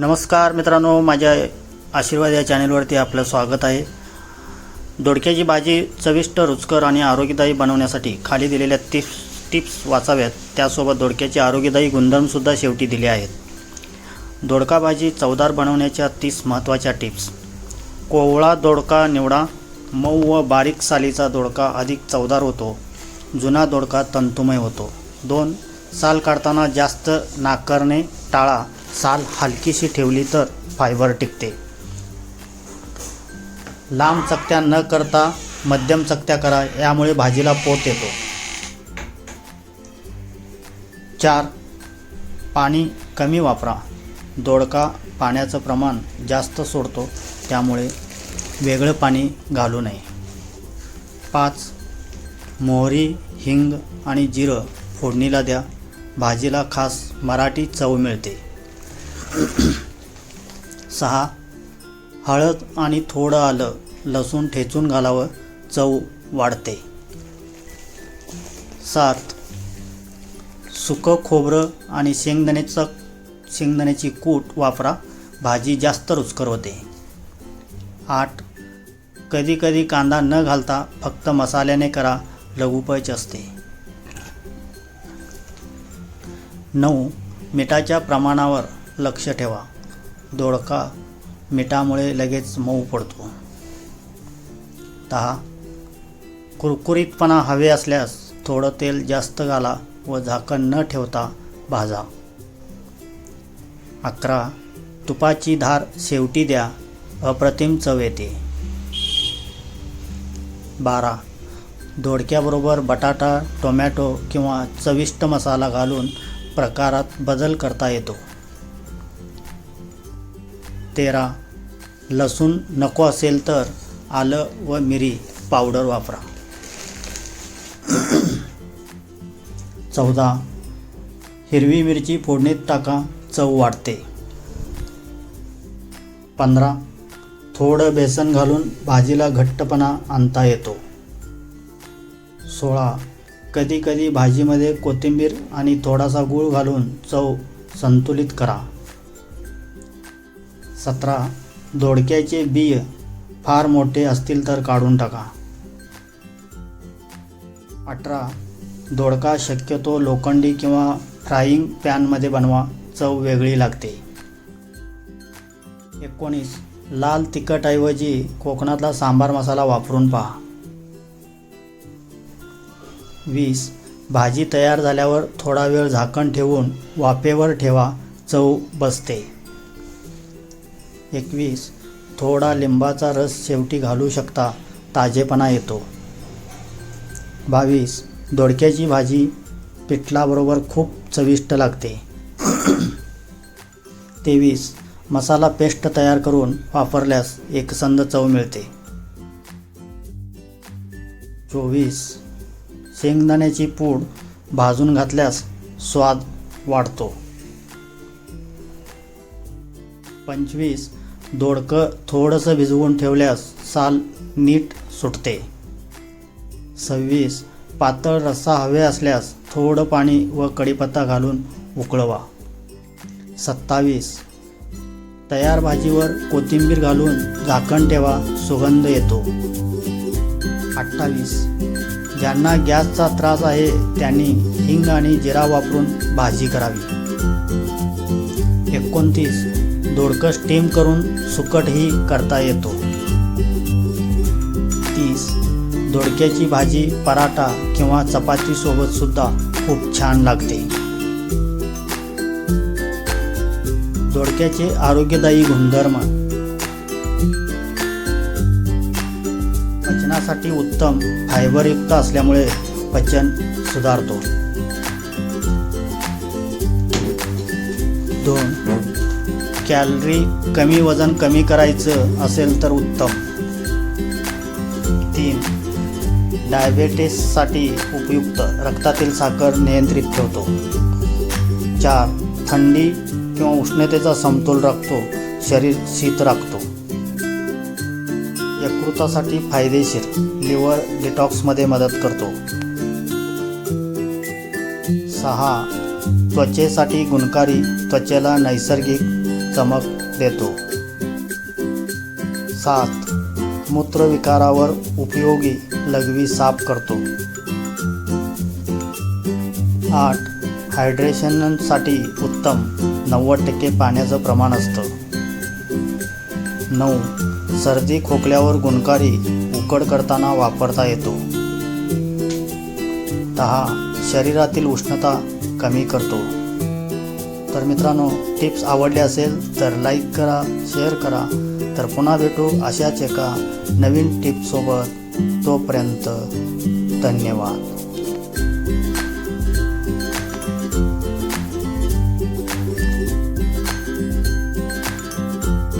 नमस्कार मित्रांनो माझ्या आशीर्वाद या चॅनेलवरती आपलं स्वागत आहे. दोडक्याची भाजी चविष्ट रुचकर आणि आरोग्यदायी बनवण्यासाठी खाली दिलेल्या टिप्स टिप्स वाचाव्यात. त्यासोबत दोडक्याचे आरोग्यदायी गुणधर्मसुद्धा शेवटी दिले आहेत. दोडका भाजी चवदार बनवण्याच्या तीस महत्त्वाच्या टिप्स कोवळा दोडका निवडा. मऊ व बारीक सालीचा दोडका अधिक चवदार होतो. जुना दोडका तंतुमय होतो. दोन साल काढताना जास्त नाकारणे टाळा. साल हलकीशी ठेवली तर फायबर टिकते. लांब चकत्या न करता मध्यम चकत्या करा यामुळे भाजीला पोत येतो. चार पाणी कमी वापरा. दोडका पाण्याचं प्रमाण जास्त सोडतो त्यामुळे वेगळं पाणी घालू नये. पाच मोहरी हिंग आणि जिरं फोडणीला द्या. भाजीला खास मराठी चव मिळते. सहा. हळद आणि थोडं आलं लसूण ठेचून घालावं चव वाढते. सात. सुकं खोबरं आणि शेंगदाण्याचं शेंगदाण्याची कूट वापरा भाजी जास्त रुचकर होते. आठ. कधीकधी कांदा न घालता फक्त मसाल्याने करा लघुपच असते. नऊ. मिठाच्या प्रमाणावर लक्ष ठेवा. दोडका मिठामुळे लगेच मऊ पडतो. दहा. कुरकुरीतपणा हवे असल्यास थोडं तेल जास्त घाला व झाकण न ठेवता भाजा. अकरा. तुपाची धार शेवटी द्या. अप्रतिम चव येते. बारा. दोडक्याबरोबर बटाटा टोमॅटो किंवा चविष्ट मसाला घालून प्रकारात बदल करता येतो. तेरा. लसूण नको असेल तर आलं व मिरी. पावडर वापरा. चौदा. हिरवी मिरची फोडणीत टाका चव वाढते. पंधरा. थोडं बेसन घालून भाजीला घट्टपणा आणता येतो. सोळा. कधीकधी भाजीमध्ये कोथिंबीर आणि थोडासा गूळ घालून चव संतुलित करा. सतरा. दोडक्याचे बिय फार मोठे असतील तर काढून टाका. अठरा. दोडका शक्यतो लोखंडी किंवा फ्राईंग पॅनमध्ये बनवा. चव वेगळी लागते. एकोणीस. लाल तिखटऐवजी कोकणातला सांबार मसाला वापरून पहा. वीस. भाजी तयार झाल्यावर थोडा वेळ झाकण ठेवून वाफेवर ठेवा. चव बसते. एकवीस. थोडा लिंबाचा रस शेवटी घालू शकता. ताजेपणा येतो. बावीस. दोडक्याची भाजी पिठलाबरोबर खूप चविष्ट लागते. तेवीस. मसाला पेस्ट तयार करून वापरल्यास एकसंद चव मिळते. चोवीस. शेंगदाण्याची पूड भाजून घातल्यास स्वाद वाढतो. पंचवीस. दोडकं थोडंसं भिजवून ठेवल्यास साल नीट सुटते. सव्वीस. पातळ रस्सा हवे असल्यास थोडं पाणी व कढीपत्ता घालून उकळवा. सत्तावीस. तयार भाजीवर कोथिंबीर घालून झाकण ठेवा सुगंध येतो. अठ्ठावीस. ज्यांना गॅसचा त्रास आहे त्यांनी हिंग आणि जिरा वापरून भाजी करावी. एकोणतीस. दोडकं स्टीम करून सुकटही करता येतो. तीस दोडक्याची भाजी पराठा किंवा चपातीसोबत सुद्धा खूप छान लागते. दोडक्याचे आरोग्यदायी गुणधर्म. पचनासाठी उत्तम फायबरयुक्त असल्यामुळे पचन सुधारतो. दोन कॅलरी कमी वजन कमी करायचं असेल तर उत्तम. तीन डायबेटीससाठी उपयुक्त रक्तातील साखर नियंत्रित ठेवतो. चार थंडी किंवा उष्णतेचा समतोल राखतो शरीर शीत राखतो. यकृतासाठी फायदेशीर लिव्हर डिटॉक्समध्ये मदत करतो. सहा त्वचेसाठी गुणकारी त्वचेला नैसर्गिक चमक देतो. सात. मूत्रविकारावर उपयोगी लघवी साफ करतो. आठ. हायड्रेशनसाठी उत्तम. नव्वद टक्के पाण्याचं प्रमाण असतं. नऊ. सर्दी खोकल्यावर गुणकारी उकड करताना वापरता येतो. दहा. शरीरातील उष्णता कमी करतो. तर मित्रांनो टिप्स आवडले असेल तर लाईक करा शेअर करा. तर पुन्हा भेटू अशाच एका नवीन टिप्ससोबत तोपर्यंत धन्यवाद.